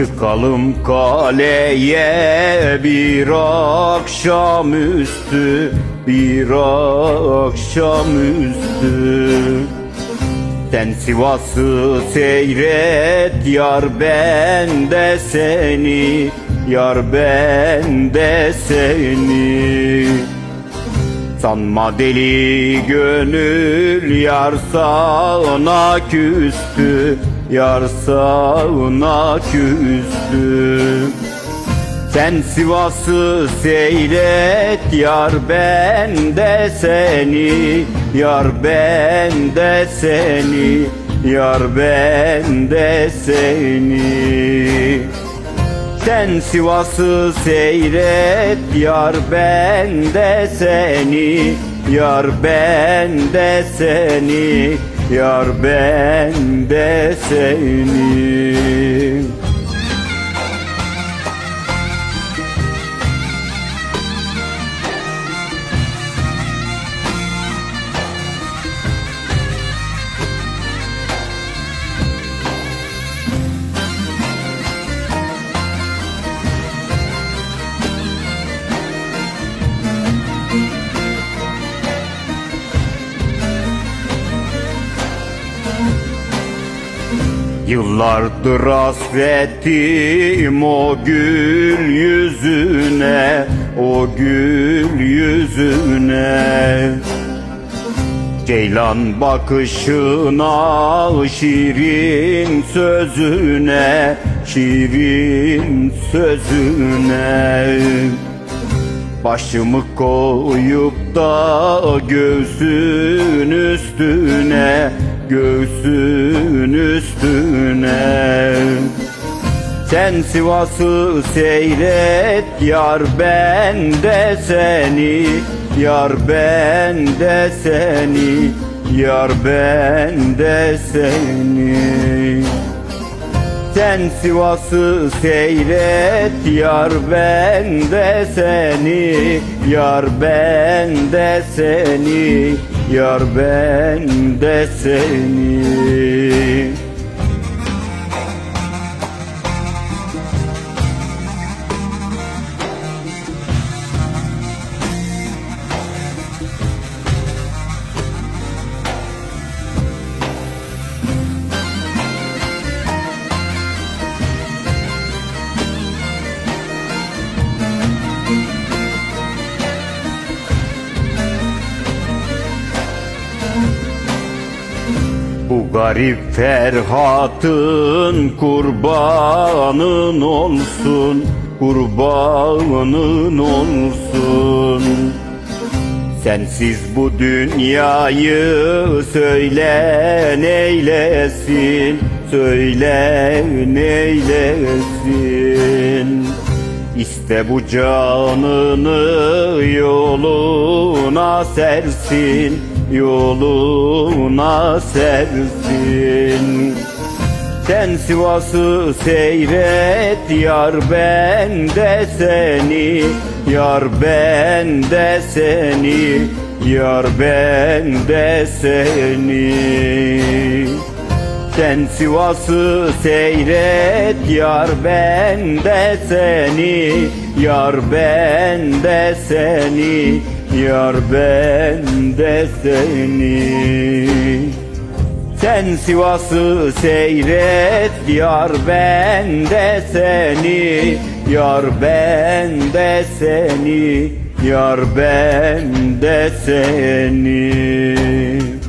Çıkalım kaleye bir akşamüstü Bir akşamüstü. Sen Sivas'ı seyret yar ben de seni Yar ben de seni. Sanma deli gönül yar sana küstü Yar sana küstü. Sen Sivas'ı seyret yar ben de seni Yar ben de seni Yar ben de seni. Sen Sivas'ı seyret yar ben de seni Yar ben de seni Yar ben de seni Yıllardır hasretim o gül yüzüne O gül yüzüne. Ceylan bakışına Şirin sözüne Şirin sözüne. Başımı koyup da göğsün üstüne Göğsün üstüne. Sen Sivas'ı seyret yar ben de seni Yar ben de seni Yar ben de seni sen Sivas'ı seyret yar ben de seni Yar ben de seni Yar ben de seni Bu garip Ferhat'ın kurbanın olsun Kurbanın olsun. Sensiz bu dünyayı söyle neylesin Söyle neylesin İste bu canını yoluna sersin Yoluna sersin sen Sivas'ı seyret yar ben de seni Yar ben de seni Yar ben de seni. Sen Sivas'ı seyret yar ben de seni Yar ben de seni Yar ben de seni. Sen Sivas'ı seyret yar ben de seni. Yar ben de seni Yar ben de seni